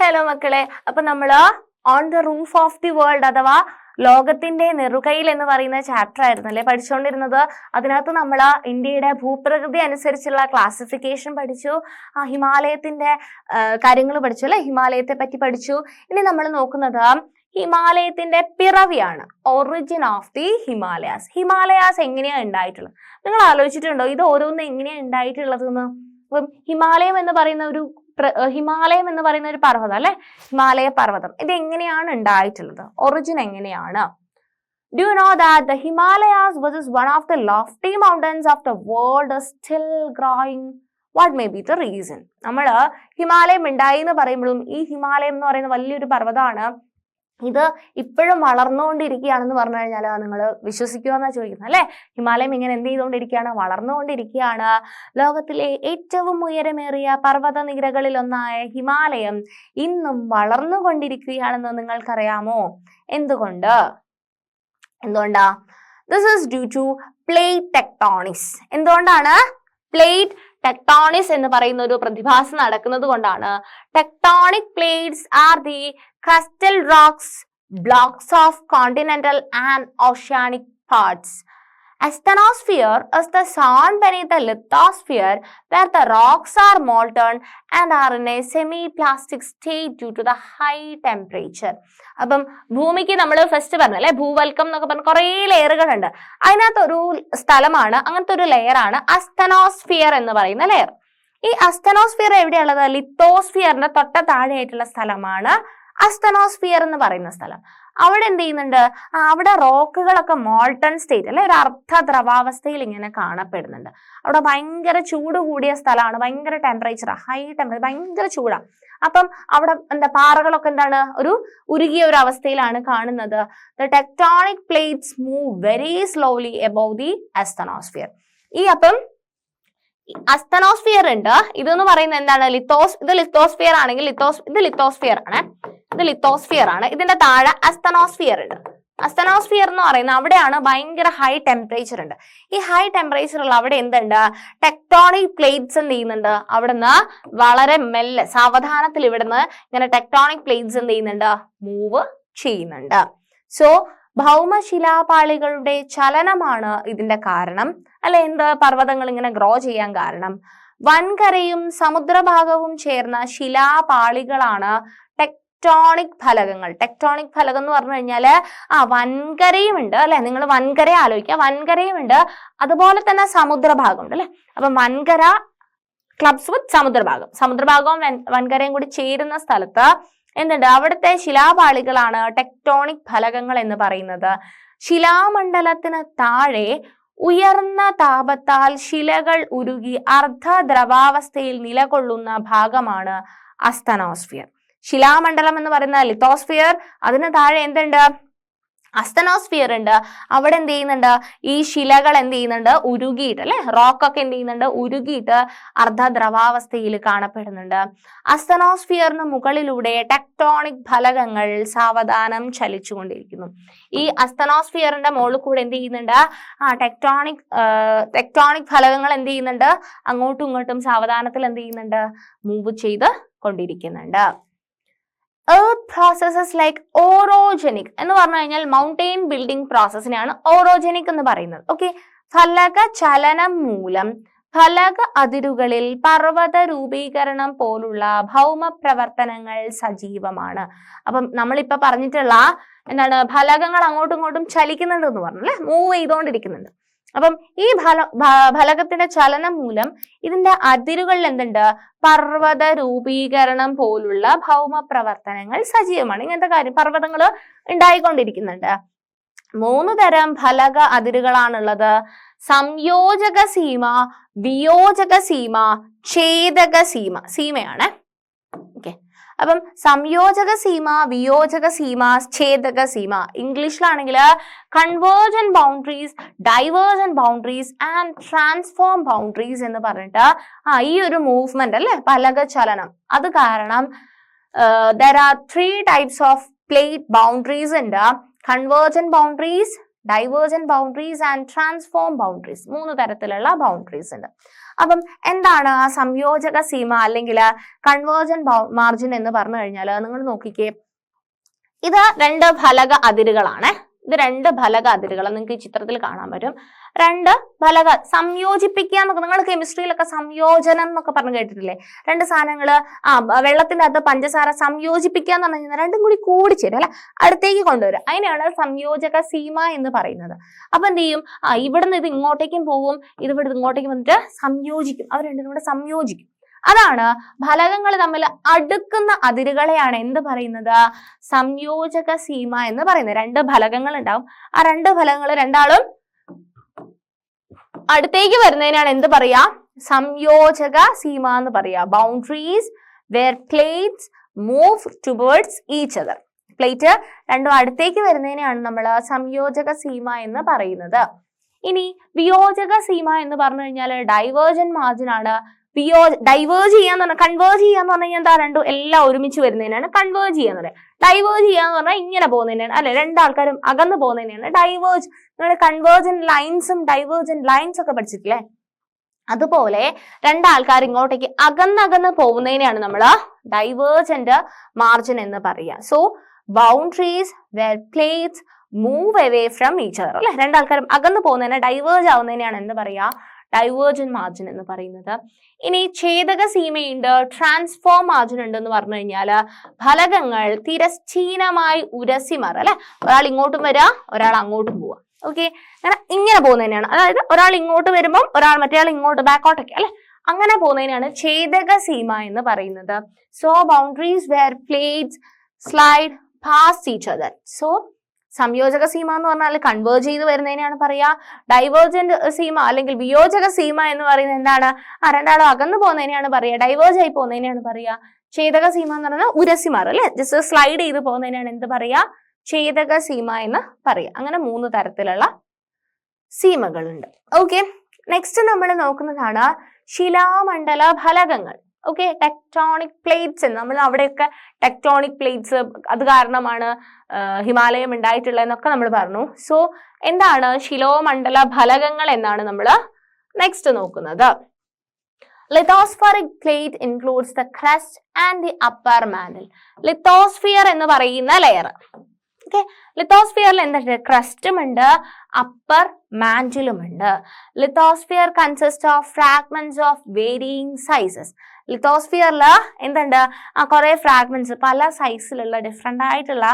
Hello മക്കളെ. അപ്പൊ നമ്മൾ on the roof of the world അഥവാ ലോകത്തിന്റെ നെറുകയിൽ എന്ന് പറയുന്ന ചാപ്റ്റർ ആയിരുന്നു അല്ലെ പഠിച്ചുകൊണ്ടിരുന്നത് അതിനകത്ത് നമ്മൾ ഇന്ത്യയുടെ ഭൂപ്രകൃതി അനുസരിച്ചുള്ള ക്ലാസിഫിക്കേഷൻ പഠിച്ചു. ആ ഹിമാലയത്തിന്റെ കാര്യങ്ങൾ പഠിച്ചു അല്ലെ? ഹിമാലയത്തെ പറ്റി പഠിച്ചു. ഇനി നമ്മൾ നോക്കുന്നത് ഹിമാലയത്തിന്റെ പിറവിയാണ്. Origin of the Himalayas Himalayas എങ്ങനെയാണ് ഉണ്ടായിട്ടുള്ളത്? നിങ്ങൾ ആലോചിച്ചിട്ടുണ്ടോ? ഇത് ഓരോന്ന് എങ്ങനെയാണ് ഉണ്ടായിട്ടുള്ളതെന്ന്? അപ്പം ഹിമാലയം എന്ന് പറയുന്ന ഒരു ഹിമാലയം എന്ന് പറയുന്ന ഒരു പർവതം അല്ലെ? ഹിമാലയ പർവതം. ഇത് എങ്ങനെയാണ് ഉണ്ടായിട്ടുള്ളത്? ഒറിജിൻ എങ്ങനെയാണ്? Do know that the Himalayas was is one of the lofty mountains of the world still growing what may be the reason നമ്മൾ ഹിമാലയം ഉണ്ടായി എന്ന് പറയുമ്പോഴും ഈ ഹിമാലയം എന്ന് പറയുന്ന വലിയൊരു പർവതമാണ് ഇത് ഇപ്പോഴും വളർന്നുകൊണ്ടിരിക്കുകയാണെന്ന് പറഞ്ഞു കഴിഞ്ഞാൽ നിങ്ങൾ വിശ്വസിക്കുക എന്നാ ചോദിക്കുന്നത് അല്ലേ? ഹിമാലയം ഇങ്ങനെ എന്ത് ചെയ്തുകൊണ്ടിരിക്കുകയാണ്? വളർന്നുകൊണ്ടിരിക്കുകയാണ്. ലോകത്തിലെ ഏറ്റവും ഉയരമേറിയ പർവത നിരകളിൽ ഒന്നായ ഹിമാലയം ഇന്നും വളർന്നുകൊണ്ടിരിക്കുകയാണെന്ന് നിങ്ങൾക്കറിയാമോ? എന്തുകൊണ്ട്? എന്തുകൊണ്ടാ? This is due to plate tectonics എന്തുകൊണ്ടാണ്? പ്ലേറ്റ് ടെക്ടോണിക്സ് എന്ന് പറയുന്ന ഒരു പ്രതിഭാസം നടക്കുന്നത് കൊണ്ടാണ്. Tectonic plates are the crustal rocks, blocks of continental and oceanic parts. Asthenosphere is the zone beneath the lithosphere where the rocks are molten and are in a semi-plastic state due to the high temperature. അപ്പം ഭൂമിക്ക് നമ്മൾ first പറഞ്ഞു അല്ലെ ഭൂവൽക്കം എന്നൊക്കെ പറഞ്ഞ കുറേ ലെയറുകൾ ഉണ്ട് അതിനകത്ത് ഒരു സ്ഥലമാണ് അങ്ങനത്തെ ഒരു ലെയർ ആണ് അസ്തനോസ്ഫിയർ എന്ന് പറയുന്ന ലെയർ ഈ അസ്തനോസ്ഫിയർ എവിടെയുള്ളത് ലിത്തോസ്ഫിയറിന്റെ തൊട്ട താഴെയായിട്ടുള്ള സ്ഥലമാണ് അസ്തനോസ്ഫിയർ എന്ന് പറയുന്ന സ്ഥലം. അവിടെ എന്ത് ചെയ്യുന്നുണ്ട്? അവിടെ റോക്കുകളൊക്കെ മോൾട്ടൺ സ്റ്റേറ്റ് അല്ലെ ഒരു അർദ്ധ ദ്രവാവസ്ഥയിൽ ഇങ്ങനെ കാണപ്പെടുന്നുണ്ട്. അവിടെ ഭയങ്കര ചൂട് കൂടിയ സ്ഥലമാണ്. ഭയങ്കര ടെമ്പറേച്ചർ ഹൈ ടെമ്പറേച്ചർ ഭയങ്കര ചൂടാണ് അപ്പം അവിടെ എന്താ പാറകളൊക്കെ എന്താണ് ഒരു ഉരുകിയ ഒരു അവസ്ഥയിലാണ് കാണുന്നത്. The tectonic plates move very slowly above the asthenosphere ഈ അപ്പം അസ്തനോസ്ഫിയർ ഉണ്ട്. ഇതെന്ന് പറയുന്നത് എന്താണ്? ലിത്തോസ് ഇത് ലിത്തോസ്ഫിയർ ആണെങ്കിൽ ലിത്തോസ് ഇത് ലിത്തോസ്ഫിയർ ആണ്. ഇത് ലിത്തോസ്ഫിയർ ആണ്. ഇതിന്റെ താഴെ അസ്തനോസ്ഫിയർ ഉണ്ട്. അസ്തനോസ്ഫിയർ എന്ന് പറയുന്നത് അവിടെയാണ് ഭയങ്കര ഹൈ ടെമ്പറേച്ചർ ഉണ്ട്. ഈ ഹൈ ടെമ്പറേച്ചർ ഉള്ള അവിടെ എന്തുണ്ട്? ടെക്ടോണിക് പ്ലേറ്റ്സ് എന്ത് ചെയ്യുന്നുണ്ട്? അവിടുന്ന് വളരെ മെല്ലെ സാവധാനത്തിൽ ഇവിടുന്ന് ഇങ്ങനെ ടെക്ടോണിക് പ്ലേറ്റ്സ് എന്ത് ചെയ്യുന്നുണ്ട്? മൂവ് ചെയ്യുന്നുണ്ട്. സോ ഭൗമശിലാപാളികളുടെ ചലനമാണ് ഇതിന്റെ കാരണം. അല്ലെ എന്ത് പർവതങ്ങൾ ഇങ്ങനെ ഗ്രോ ചെയ്യാൻ കാരണം? വൻകരയും സമുദ്രഭാഗവും ചേർന്ന ശിലാപാളികളാണ് ടെക്ടോണിക് ഫലകങ്ങൾ. ടെക്ടോണിക് ഫലകം എന്ന് പറഞ്ഞു കഴിഞ്ഞാൽ ആ വൻകരയും ഉണ്ട് അല്ലെ? നിങ്ങൾ വൻകര ആലോചിക്കുക. വൻകരയും ഉണ്ട് അതുപോലെ തന്നെ സമുദ്രഭാഗം ഉണ്ട് അല്ലെ? അപ്പൊ വൻകര ക്ലബ്സ് വിത്ത് സമുദ്രഭാഗം. സമുദ്രഭാഗവും വൻകരയും കൂടി ചേരുന്ന സ്ഥലത്ത് എന്തുണ്ട്? അവിടുത്തെ ശിലാപാളികളാണ് ടെക്ടോണിക് ഫലകങ്ങൾ എന്ന് പറയുന്നത്. ശിലാമണ്ഡലത്തിന് താഴെ ഉയർന്ന താപത്താൽ ശിലകൾ ഉരുകി അർദ്ധ ദ്രവാവസ്ഥയിൽ നിലകൊള്ളുന്ന ഭാഗമാണ് അസ്തനോസ്ഫിയർ. ശിലാമണ്ഡലം എന്ന് പറയുന്ന ലിത്തോസ്ഫിയർ അതിന് താഴെ എന്തുണ്ട്? അസ്തനോസ്ഫിയർ ഉണ്ട്. അവിടെ എന്ത് ചെയ്യുന്നുണ്ട്? ഈ ശിലകൾ എന്ത് ചെയ്യുന്നുണ്ട്? ഉരുകിയിട്ട് അല്ലെ? റോക്കൊക്കെ എന്ത് ചെയ്യുന്നുണ്ട്? ഉരുകിയിട്ട് അർദ്ധ ദ്രവാവസ്ഥയിൽ കാണപ്പെടുന്നുണ്ട്. അസ്തനോസ്ഫിയറിന് മുകളിലൂടെ ടെക്ടോണിക് ഫലകങ്ങൾ സാവധാനം ചലിച്ചുകൊണ്ടിരിക്കുന്നു. ഈ അസ്തനോസ്ഫിയറിന്റെ മുകളിൽ കൂടെ എന്ത് ചെയ്യുന്നുണ്ട്? ആ ടെക്ടോണിക് ടെക്ടോണിക് ഫലകങ്ങൾ എന്ത് ചെയ്യുന്നുണ്ട്? അങ്ങോട്ടും ഇങ്ങോട്ടും സാവധാനത്തിൽ എന്ത് ചെയ്യുന്നുണ്ട്? മൂവ് ചെയ്ത് കൊണ്ടിരിക്കുന്നുണ്ട്. എർത്ത് പ്രോസസ്സസ് ലൈക്ക് ഓറോജനിക് എന്ന് പറഞ്ഞു കഴിഞ്ഞാൽ മൗണ്ടെയിൻ ബിൽഡിംഗ് പ്രോസസ്സിനെയാണ് ഓറോജനിക് എന്ന് പറയുന്നത്. ഓക്കെ ഫലക ചലനം മൂലം ഫലക അതിരുകളിൽ പർവത രൂപീകരണം പോലുള്ള ഭൗമ പ്രവർത്തനങ്ങൾ സജീവമാണ്. അപ്പം നമ്മളിപ്പോ പറഞ്ഞിട്ടുള്ള എന്താണ് ഫലകങ്ങൾ അങ്ങോട്ടും ഇങ്ങോട്ടും ചലിക്കുന്നുണ്ട് എന്ന് പറഞ്ഞു അല്ലെ മൂവ് ചെയ്തുകൊണ്ടിരിക്കുന്നുണ്ട് അപ്പം ഈ ഫല ഫലകത്തിന്റെ ചലനം മൂലം ഇതിന്റെ അതിരുകളിൽ എന്തുണ്ട്? പർവത രൂപീകരണം പോലുള്ള ഭൗമ പ്രവർത്തനങ്ങൾ സജീവമാണ്. ഇങ്ങനത്തെ കാര്യം പർവതങ്ങൾ ഉണ്ടായിക്കൊണ്ടിരിക്കുന്നുണ്ട്. മൂന്ന് തരം ഫലക അതിരുകളാണുള്ളത്. സംയോജക സീമ വിയോജക സീമ ഛേദക സീമ സീമയാണ്. ഓക്കെ. അപ്പം സംയോജക സീമ വിയോജക സീമ ഛേദക സീമ. ഇംഗ്ലീഷിലാണെങ്കിൽ convergent boundaries divergent boundaries and transform boundaries എന്ന് പറഞ്ഞിട്ട് ആ ഈ ഒരു മൂവ്മെന്റ് അല്ലെ? പലക ചലനം. അത് കാരണം there are three types of plate boundaries ഉണ്ട്. Convergent boundaries divergent boundaries and transform boundaries മൂന്ന് തരത്തിലുള്ള ബൗണ്ടറീസ് ഉണ്ട്. അപ്പം എന്താണ് ആ സംയോജക സീമ അല്ലെങ്കിൽ കൺവേർജൻ മാർജിൻ എന്ന് പറഞ്ഞു കഴിഞ്ഞാൽ നിങ്ങൾ നോക്കിക്കേ. ഇത് രണ്ട് ഫലക അതിരുകളാണ്. ഇത് രണ്ട് ഫലക അതിരുകൾ നിങ്ങൾക്ക് ഈ ചിത്രത്തിൽ കാണാൻ പറ്റും. രണ്ട് ഫലക സംയോജിപ്പിക്കുക എന്നൊക്കെ നിങ്ങൾ കെമിസ്ട്രിയിലൊക്കെ സംയോജനം എന്നൊക്കെ പറഞ്ഞു കേട്ടിട്ടില്ലേ? രണ്ട് സാധനങ്ങൾ ആ വെള്ളത്തിന്റെ അകത്ത് പഞ്ചസാര സംയോജിപ്പിക്കുക എന്ന് പറഞ്ഞു കഴിഞ്ഞാൽ രണ്ടും കൂടി ചേരും അല്ലെ? അടുത്തേക്ക് കൊണ്ടുവരും. അതിനെയാണ് സംയോജക സീമ എന്ന് പറയുന്നത്. അപ്പൊ എന്ത് ചെയ്യും? ഇവിടുന്ന് ഇത് ഇങ്ങോട്ടേക്കും പോകും ഇത് ഇവിടുന്ന് ഇങ്ങോട്ടേക്കും വന്നിട്ട് സംയോജിക്കും. അവർ രണ്ടും കൂടെ സംയോജിക്കും. അതാണ് ഫലകങ്ങൾ തമ്മിൽ അടുക്കുന്ന അതിരുകളെയാണ് എന്ത് പറയുന്നത്? സംയോജക സീമ എന്ന് പറയുന്നത്. രണ്ട് ഫലകങ്ങൾ ഉണ്ടാവും. ആ രണ്ട് ഫലകങ്ങൾ രണ്ടാളും അടുത്തേക്ക് വരുന്നതിനാണ് എന്ത് പറയാ സംയോജക സീമ എന്ന് പറയാ boundaries where plates move towards each other plate രണ്ടും അടുത്തേക്ക് വരുന്നതിനെയാണ് നമ്മൾ സംയോജക സീമ എന്ന് പറയുന്നത്. ഇനി വിയോജക സീമ എന്ന് പറഞ്ഞു കഴിഞ്ഞാൽ ഡൈവേർജൻ മാർജിൻ ആണ് വിയോ ഡൈവേർജ് ചെയ്യാന്ന് പറഞ്ഞാൽ കൺവേർജ് ചെയ്യാന്ന് പറഞ്ഞു കഴിഞ്ഞാൽ എന്താ രണ്ടും എല്ലാം ഒരുമിച്ച് വരുന്നതിനാണ് കൺവേർജ് ചെയ്യാന്ന് പറയുന്നത് ഡൈവേർജ് ചെയ്യാന്ന് പറഞ്ഞാൽ ഇങ്ങനെ പോകുന്നതിനാണ്. അല്ലെ? രണ്ടാൾക്കാരും അകന്ന് പോകുന്നതിനാണ് ഡൈവേർജ് നിങ്ങൾ കൺവേർജൻ ലൈൻസും ഡൈവേർജൻ ലൈൻസ് ഒക്കെ പഠിച്ചിട്ടില്ലേ? അതുപോലെ രണ്ടാൾക്കാർ ഇങ്ങോട്ടേക്ക് അകന്നകന്ന് പോകുന്നതിനെയാണ് നമ്മൾ ഡൈവേർജന്റ് മാർജിൻ എന്ന് പറയുക. So boundaries where plates move away from each other അല്ലെ? രണ്ടാൾക്കാരും അകന്നു പോകുന്നതിനെ ഡൈവേർജ് ആവുന്നതിനെയാണ് എന്ന് പറയുക? ഡൈവേർജൻ മാർജിൻ എന്ന് പറയുന്നത്. ഇനി ഛേദക സീമയുണ്ട് ട്രാൻസ്ഫോം മാർജിൻ ഉണ്ട് എന്ന് പറഞ്ഞു കഴിഞ്ഞാൽ ഫലകങ്ങൾ തിരശ്ചീനമായി ഉരസി മാറുക അല്ലെ? ഒരാൾ ഇങ്ങോട്ടും വരിക ഒരാൾ അങ്ങോട്ടും പോവുക ഓക്കെ അങ്ങനെ ഇങ്ങനെ പോകുന്നതിനാണ് അതായത് ഒരാൾ ഇങ്ങോട്ട് വരുമ്പം ഒരാൾ മറ്റേ ആൾ ഇങ്ങോട്ട് ബാക്കോട്ടൊക്കെ അല്ലെ? അങ്ങനെ പോകുന്നതിനാണ് ഛേദക സീമ എന്ന് പറയുന്നത്. So boundaries where plates slide past each other so സംയോജക സീമ എന്ന് പറഞ്ഞാൽ കൺവേർജ് ചെയ്ത് വരുന്നതിനാണ് പറയുക. ഡൈവേർജന്റ് സീമ അല്ലെങ്കിൽ വിയോജക സീമ എന്ന് പറയുന്നത് എന്താണ്? ആ രണ്ടാളും അകന്നു പോകുന്നതിനെയാണ് പറയുക. ഡൈവേർജ് ആയി പോകുന്നതിനെയാണ് പറയുക. ഛേദക സീമ എന്ന് പറഞ്ഞാൽ ഉരസി മാറും അല്ലെ? ജസ്റ്റ് സ്ലൈഡ് ചെയ്ത് പോകുന്നതിനാണ് എന്ത് പറയുക? ഛേദക സീമ എന്ന് പറയുക. അങ്ങനെ മൂന്ന് തരത്തിലുള്ള സീമകളുണ്ട്. ഓക്കെ നെക്സ്റ്റ് നമ്മൾ നോക്കുന്നതാണ് ശിലാമണ്ഡല ഫലകങ്ങൾ. ഓക്കെ ടെക്ടോണിക് പ്ലേറ്റ്സ് നമ്മൾ അവിടെയൊക്കെ ടെക്ടോണിക് പ്ലേറ്റ്സ് അത് കാരണമാണ് ഹിമാലയം ഉണ്ടായിട്ടുള്ളതെന്നൊക്കെ നമ്മൾ പറഞ്ഞു. സോ എന്താണ് ശിലോമണ്ഡല ഫലകങ്ങൾ എന്നാണ് നമ്മൾ നെക്സ്റ്റ് നോക്കുന്നത്. Lithospheric plate includes the crust and the upper mantle lithosphere എന്ന് പറയുന്ന ലെയർ ഓക്കെ ലിത്തോസ്ഫിയറിൽ എന്തുണ്ട് ക്രസ്റ്റും ഉണ്ട് അപ്പർ മാൻഡിലും ഉണ്ട് lithosphere consist of fragments of varying sizes ലിത്തോസ്ഫിയറിൽ എന്തുണ്ട് കുറെ ഫ്രാഗ്മെന്റ്സ് പല സൈസിലുള്ള ഡിഫറെന്റ് ആയിട്ടുള്ള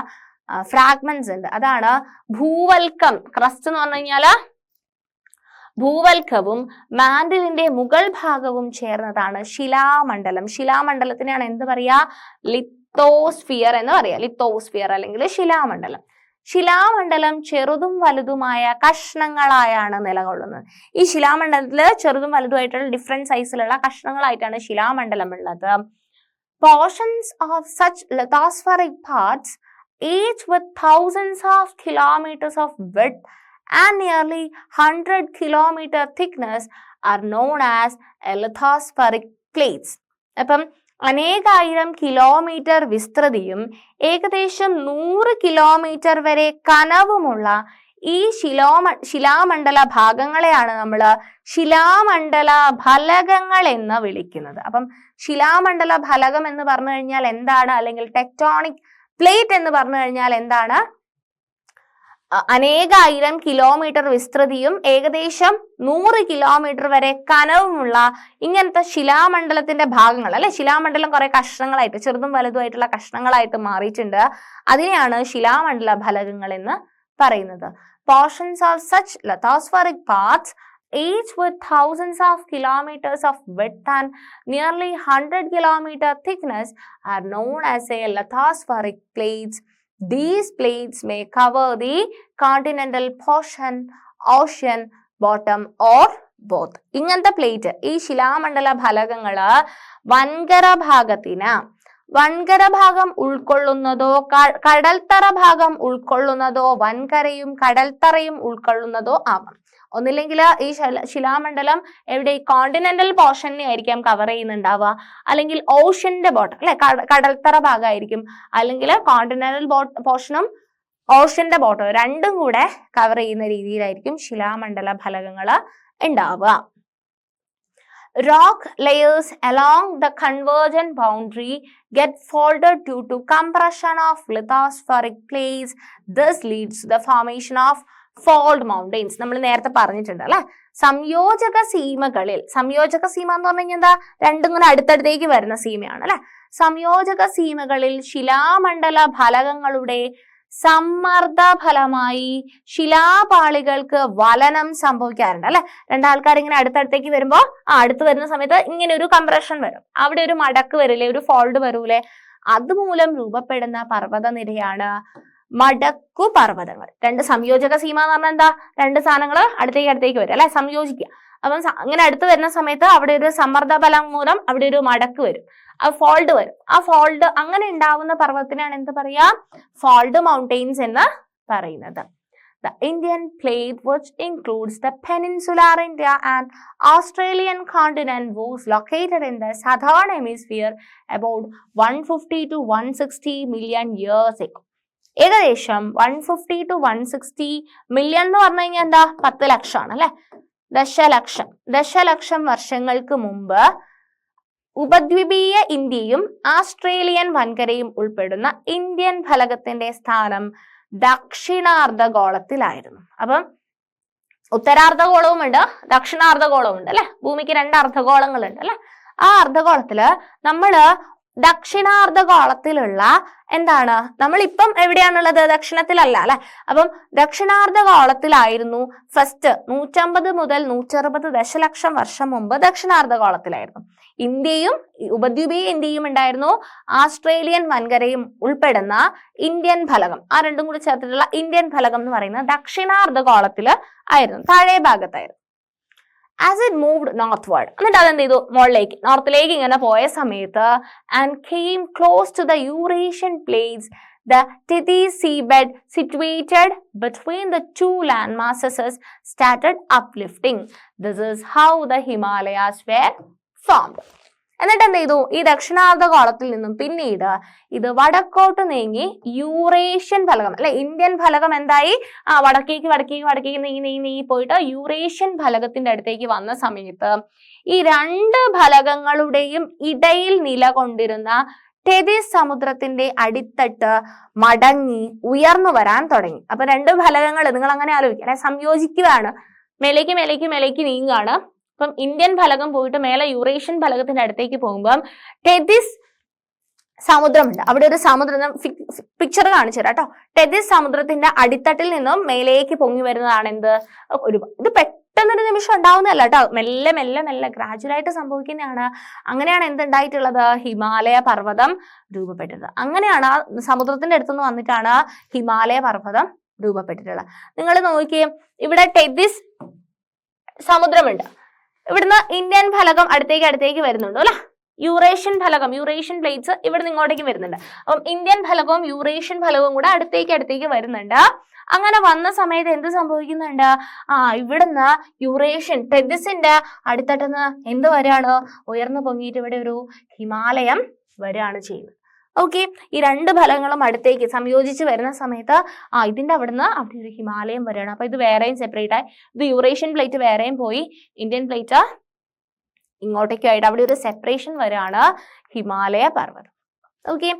ഫ്രാഗ്മെന്റ്സ് ഉണ്ട് അതാണ് ഭൂവൽക്കം. ക്രസ്റ്റ് എന്ന് പറഞ്ഞു കഴിഞ്ഞാൽ ഭൂവൽക്കവും മാൻഡിലിന്റെ മുകൾ ഭാഗവും ചേർന്നതാണ് ശിലാമണ്ഡലം. ശിലാമണ്ഡലത്തിനെയാണ് എന്ത് പറയാ? ലിത്തോസ്ഫിയർ എന്ന് പറയാം. ലിത്തോസ്ഫിയർ അല്ലെങ്കിൽ ശിലാമണ്ഡലം. ശിലാമണ്ഡലം ചെറുതും വലുതുമായ കഷ്ണങ്ങളായാണ് നിലകൊള്ളുന്നത്. ഈ ശിലാമണ്ഡലത്തിൽ ചെറുതും വലുതുമായിട്ടുള്ള ഡിഫറെന്റ് സൈസിലുള്ള കഷ്ണങ്ങളായിട്ടാണ് ശിലാമണ്ഡലം ഉള്ളത്. Portions of such lithospheric parts each with thousands of kilometers of width and nearly 100 kilometer thickness are known as lithospheric plates. അപ്പം അനേകായിരം കിലോമീറ്റർ വിസ്തൃതിയും ഏകദേശം നൂറ് കിലോമീറ്റർ വരെ കനവുമുള്ള ഈ ശിലോമ ശിലാമണ്ഡല ഭാഗങ്ങളെയാണ് നമ്മൾ ശിലാമണ്ഡല ഫലകങ്ങൾ എന്ന് വിളിക്കുന്നത്. അപ്പം ശിലാമണ്ഡല ഫലകം എന്ന് പറഞ്ഞു കഴിഞ്ഞാൽ എന്താണ്? അല്ലെങ്കിൽ ടെക്ടോണിക് പ്ലേറ്റ് എന്ന് പറഞ്ഞു കഴിഞ്ഞാൽ എന്താണ്? അനേകായിരം കിലോമീറ്റർ വിസ്തൃതിയും ഏകദേശം നൂറ് കിലോമീറ്റർ വരെ കനവുമുള്ള ഇങ്ങനത്തെ ശിലാമണ്ഡലത്തിന്റെ ഭാഗങ്ങൾ അല്ലെ? ശിലാമണ്ഡലം കുറെ കഷ്ണങ്ങളായിട്ട് ചെറുതും വലുതുമായിട്ടുള്ള കഷ്ണങ്ങളായിട്ട് മാറിയിട്ടുണ്ട്. അതിനെയാണ് ശിലാമണ്ഡല ഫലകങ്ങൾ എന്ന് പറയുന്നത്. Portions of such lithospheric parts each with thousands of kilometers of width and nearly 100 kilometer thickness are known as a lithospheric plates. These plates may cover the continental portion, ocean, bottom or both. ഇങ്ങനത്തെ plate ഈ ശിലാമണ്ഡല ഫലകങ്ങൾ വൻകര ഭാഗത്തിന് വൻകര ഭാഗം ഉൾക്കൊള്ളുന്നതോ കടൽത്തറ ഭാഗം ഉൾക്കൊള്ളുന്നതോ വൻകരയും കടൽത്തറയും ഉൾക്കൊള്ളുന്നതോ ആവാം ഒന്നില്ലെങ്കിൽ ഈ ശിലാമണ്ഡലം എവിടെ കോണ്ടിനെന്റൽ പോർഷനെ ആയിരിക്കാം കവർ ചെയ്യുന്നുണ്ടാവുക. അല്ലെങ്കിൽ ഓഷ്യന്റെ ബോട്ടം അല്ലെ? കടൽത്തറ ഭാഗമായിരിക്കും. അല്ലെങ്കിൽ കോണ്ടിനെന്റൽ പോർഷനും ഓഷ്യന്റെ ബോട്ടം രണ്ടും കൂടെ കവർ ചെയ്യുന്ന രീതിയിലായിരിക്കും ശിലാമണ്ഡല ഫലകങ്ങൾ ഉണ്ടാവുക. rock layers along the convergent boundary get folded due to compression of lithospheric plates. This leads to the formation of fold mountains നമ്മൾ നേരത്തെ പറഞ്ഞിട്ടുണ്ട് അല്ലെ? സംയോജക സീമകളിൽ സംയോജക സീമ എന്ന് പറഞ്ഞു കഴിഞ്ഞാൽ എന്താ? രണ്ടും ഇങ്ങനെ അടുത്തടുത്തേക്ക് വരുന്ന സീമയാണ് അല്ലെ? സംയോജക സീമകളിൽ ശിലാമണ്ഡല ഫലകങ്ങളുടെ സമ്മർദ്ദ ഫലമായി ശിലാപാളികൾക്ക് വലനം സംഭവിക്കാറുണ്ട് അല്ലെ? രണ്ടാൾക്കാർ ഇങ്ങനെ അടുത്തടുത്തേക്ക് വരുമ്പോൾ ആ അടുത്ത് വരുന്ന സമയത്ത് ഇങ്ങനെ ഒരു കംപ്രഷൻ വരും. അവിടെ ഒരു മടക്ക് വരില്ലേ ഒരു ഫോൾഡ് വരൂലേ? അതുമൂലം രൂപപ്പെടുന്ന പർവത നിരയാണ് മടക്കു പർവതങ്ങൾ. രണ്ട് സംയോജക സീമ എന്ന് പറഞ്ഞാൽ എന്താ? രണ്ട് സാധനങ്ങൾ അടുത്തേക്ക് അടുത്തേക്ക് വരും. അല്ലെ? സംയോജിക്കുക. അപ്പം അങ്ങനെ അടുത്ത് വരുന്ന സമയത്ത് അവിടെ ഒരു സമ്മർദ്ദ ഫലം മൂലം അവിടെ ഒരു മടക്ക് വരും. ആ ഫോൾഡ് വരും. ആ ഫോൾഡ് അങ്ങനെ ഉണ്ടാവുന്ന പർവതത്തിനാണ് എന്ത് പറയാ ഫോൾഡ് മൗണ്ടെയിൻസ് എന്ന് പറയുന്നത്. The Indian plate, which includes the peninsular India and Australian continent, was located in the southern hemisphere about 150 to 160 million years ago. ഏകദേശം one fifty to one sixty million എന്ന് പറഞ്ഞു കഴിഞ്ഞാൽ എന്താ? പത്ത് ലക്ഷമാണ് അല്ലെ? ദശലക്ഷം. ദശലക്ഷം വർഷങ്ങൾക്ക് മുമ്പ് ഉപദ്വീപീയ ഇന്ത്യയും ആസ്ട്രേലിയൻ വൻകരയും ഉൾപ്പെടുന്ന ഇന്ത്യൻ ഫലകത്തിന്റെ സ്ഥാനം ദക്ഷിണാർദ്ധഗോളത്തിലായിരുന്നു. അപ്പം ഉത്തരാർദ്ധഗോളവുമുണ്ട് ദക്ഷിണാർദ്ധഗോളവും ഉണ്ട് അല്ലെ? ഭൂമിക്ക് രണ്ട് അർദ്ധഗോളങ്ങളുണ്ട് അല്ലെ? ആ അർദ്ധഗോളത്തിൽ നമ്മൾ ദക്ഷിണാർദ്ധഗോളത്തിലുള്ള എന്താണ്? നമ്മളിപ്പം എവിടെയാണുള്ളത്? ദക്ഷിണത്തിലല്ല അല്ലെ? അപ്പം ദക്ഷിണാർദ്ധഗോളത്തിലായിരുന്നു ഫസ്റ്റ് നൂറ്റമ്പത് മുതൽ നൂറ്ററുപത് ദശലക്ഷം വർഷം മുമ്പ് ദക്ഷിണാർദ്ധഗോളത്തിലായിരുന്നു. ഇന്ത്യയും ഉപദ്വീപീയ ഇന്ത്യയും ഉണ്ടായിരുന്നു. ആസ്ട്രേലിയൻ വൻകരയും ഉൾപ്പെടുന്ന ഇന്ത്യൻ ഫലകം. ആ രണ്ടും കൂടി ചേർത്തിട്ടുള്ള ഇന്ത്യൻ ഫലകം എന്ന് പറയുന്നത് ദക്ഷിണാർദ്ധഗോളത്തിൽ ആയിരുന്നു. താഴെ ഭാഗത്തായിരുന്നു. ആസ് ഇറ്റ് മൂവ്ഡ് നോർത്ത്വേർഡ് എന്നിട്ട് അതെന്ത് ചെയ്തു മുകളിലേക്ക് നോർത്തിലേക്ക് ഇങ്ങനെ പോയ സമയത്ത് and came close to the Eurasian plates the Tethys seabed situated between the two land masses started uplifting. This is how the Himalayas were formed. എന്നിട്ട് എന്ത് ചെയ്തു ഈ ദക്ഷിണാർദ്ധഗോളത്തിൽ നിന്നും പിന്നീട് ഇത് വടക്കോട്ട് നീങ്ങി യൂറേഷ്യൻ ഫലകം അല്ലെ ഇന്ത്യൻ ഫലകം എന്തായി? ആ വടക്കേക്ക് വടക്കേക്ക് വടക്കേക്ക് നീങ്ങി നീങ്ങി നീങ്ങി പോയിട്ട് യൂറേഷ്യൻ ഫലകത്തിന്റെ അടുത്തേക്ക് വന്ന സമയത്ത് ഈ രണ്ട് ഫലകങ്ങളുടെയും ഇടയിൽ നിലകൊണ്ടിരുന്ന ടെതിസ് സമുദ്രത്തിന്റെ അടിത്തട്ട് മടങ്ങി ഉയർന്നു വരാൻ തുടങ്ങി. അപ്പൊ രണ്ട് ഫലകങ്ങൾ നിങ്ങൾ അങ്ങനെ ആലോചിക്കുക സംയോജിക്കുകയാണ്. മേലേക്ക് മേലേക്ക് മേലേക്ക് നീങ്ങുകയാണ്. അപ്പം ഇന്ത്യൻ ഫലകം പോയിട്ട് മേലെ യൂറേഷ്യൻ ഫലകത്തിന്റെ അടുത്തേക്ക് പോകുമ്പം ടെതിസ് സമുദ്രമുണ്ട്. അവിടെ ഒരു സമുദ്രം പിക്ചർ കാണിച്ചു തരാം കേട്ടോ. ടെതിസ് സമുദ്രത്തിന്റെ അടിത്തട്ടിൽ നിന്നും മേലേക്ക് പൊങ്ങി വരുന്നതാണ് എന്ത്? ഒരു ഇത് പെട്ടെന്നൊരു നിമിഷം ഉണ്ടാവുന്നതല്ല കേട്ടോ. മെല്ലെ മെല്ലെ മെല്ലെ ഗ്രാജുവലായിട്ട് സംഭവിക്കുന്നതാണ്. അങ്ങനെയാണ് എന്തുണ്ടായിട്ടുള്ളത് ഹിമാലയ പർവതം രൂപപ്പെട്ടത് അങ്ങനെയാണ് ആ സമുദ്രത്തിന്റെ അടുത്തുനിന്ന് വന്നിട്ടാണ് ഹിമാലയ പർവതം രൂപപ്പെട്ടിട്ടുള്ളത്. നിങ്ങൾ നോക്കിയേ ഇവിടെ ടെതിസ് സമുദ്രമുണ്ട്. ഇവിടുന്ന് ഇന്ത്യൻ ഫലകം അടുത്തേക്ക് അടുത്തേക്ക് വരുന്നുണ്ടോ അല്ല? യൂറേഷ്യൻ ഫലകം യൂറേഷ്യൻ പ്ലേറ്റ്സ് ഇവിടുന്ന് ഇങ്ങോട്ടേക്ക് വരുന്നുണ്ട്. അപ്പം ഇന്ത്യൻ ഫലകവും യൂറേഷ്യൻ ഫലകവും കൂടെ അടുത്തേക്ക് അടുത്തേക്ക് വരുന്നുണ്ട്. അങ്ങനെ വന്ന സമയത്ത് എന്ത് സംഭവിക്കുന്നുണ്ട്? ആ ഇവിടുന്ന് യൂറേഷ്യൻ ടെഡിസിന്റെ അടുത്തട്ടുന്ന് എന്ത് വരാണ്? ഉയർന്നു പൊങ്ങിയിട്ട് ഇവിടെ ഒരു ഹിമാലയം വരികയാണ് ചെയ്യുന്നത്. ഓക്കെ ഈ രണ്ട് ഫലങ്ങളും അടുത്തേക്ക് സംയോജിച്ച് വരുന്ന സമയത്ത് ആ ഇതിന്റെ അവിടുന്ന് അവിടെ ഒരു ഹിമാലയം വരികയാണ്. അപ്പൊ ഇത് വേറെയും സെപ്പറേറ്റ് ആയി. ഇത് യൂറേഷ്യൻ പ്ലേറ്റ് വേറെയും പോയി. ഇന്ത്യൻ പ്ലേറ്റ് ഇങ്ങോട്ടേക്കും ആയിട്ട് അവിടെ ഒരു സെപ്പറേഷൻ വരികയാണ് ഹിമാലയ പർവതം. ഓക്കെ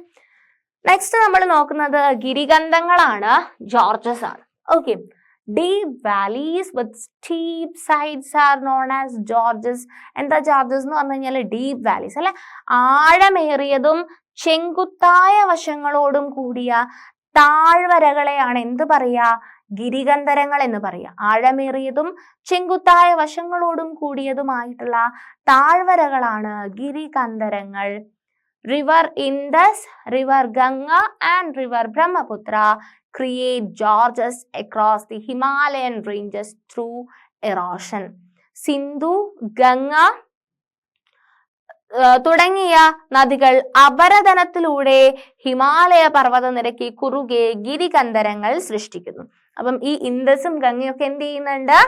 നെക്സ്റ്റ് നമ്മൾ നോക്കുന്നത് ഗിരിഗന്ധങ്ങളാണ് ജോർജസ് ആണ്. Okay deep valleys with steep sides are known as gorges എന്താ ജോർജസ് എന്ന് പറഞ്ഞു കഴിഞ്ഞാൽ ഡീപ് വാലീസ് അല്ലെ? ആഴമേറിയതും ചെങ്കുത്തായ വശങ്ങളോടും കൂടിയ താഴ്വരകളെയാണ് എന്ത് പറയുക? ഗിരികന്ധരങ്ങൾ എന്ന് പറയുക. ആഴമേറിയതും ചെങ്കുത്തായ വശങ്ങളോടും കൂടിയതുമായിട്ടുള്ള താഴ്വരകളാണ് ഗിരികന്ധരങ്ങൾ river Indus river Ganga and river Brahmaputra create gorges across the Himalayan ranges through erosion Sindhu Ganga തുടങ്ങിയ നദികൾ അപരതനത്തിലൂടെ ഹിമാലയ പർവത നിരക്ക് കുറുകെ ഗിരികന്ധരങ്ങൾ സൃഷ്ടിക്കുന്നു. അപ്പം ഈ ഇൻഡസും ഗംഗയൊക്കെ എന്ത് ചെയ്യുന്നുണ്ട്?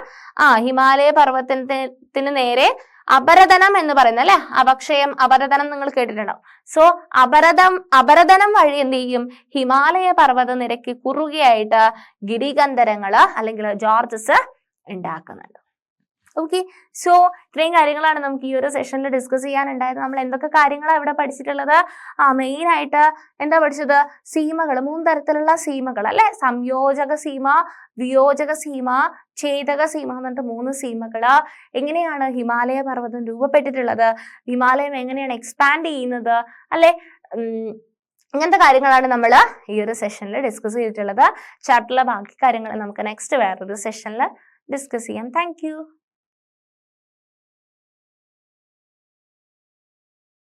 ആ ഹിമാലയ പർവതത്തിന് നേരെ അപരതനം എന്ന് പറയുന്നത് അല്ലെ? അപക്ഷയം അപരതനം നിങ്ങൾ കേട്ടിട്ടുണ്ടാവും. സോ അപരതം അപരതനം വഴി എന്ത് ചെയ്യും? ഹിമാലയ പർവത നിരക്ക് കുറുകയായിട്ട് ഗിരികന്ധരങ്ങൾ അല്ലെങ്കിൽ ജോർജസ് ഉണ്ടാക്കുന്നുണ്ട്. ഓക്കെ സോ ഇത്രയും കാര്യങ്ങളാണ് നമുക്ക് ഈ ഒരു സെഷനിൽ ഡിസ്കസ് ചെയ്യാനുണ്ടായത്. നമ്മൾ എന്തൊക്കെ കാര്യങ്ങളാണ് ഇവിടെ പഠിച്ചിട്ടുള്ളത്? മെയിൻ ആയിട്ട് എന്താ പഠിച്ചത്? സീമകൾ മൂന്ന് തരത്തിലുള്ള സീമകൾ അല്ലെ? സംയോജക സീമ വിയോജക സീമ ഛേദക സീമ എന്ന് പറഞ്ഞിട്ട് മൂന്ന് സീമകൾ. എങ്ങനെയാണ് ഹിമാലയ പർവതം രൂപപ്പെട്ടിട്ടുള്ളത്? ഹിമാലയം എങ്ങനെയാണ് എക്സ്പാൻഡ് ചെയ്യുന്നത്? അല്ലെ? ഇങ്ങനത്തെ കാര്യങ്ങളാണ് നമ്മൾ ഈ ഒരു സെഷനിൽ ഡിസ്കസ് ചെയ്തിട്ടുള്ളത്. ചാപ്റ്ററിലെ ബാക്കി കാര്യങ്ങൾ നമുക്ക് നെക്സ്റ്റ് വേറൊരു സെഷനിൽ ഡിസ്കസ് ചെയ്യാം. താങ്ക്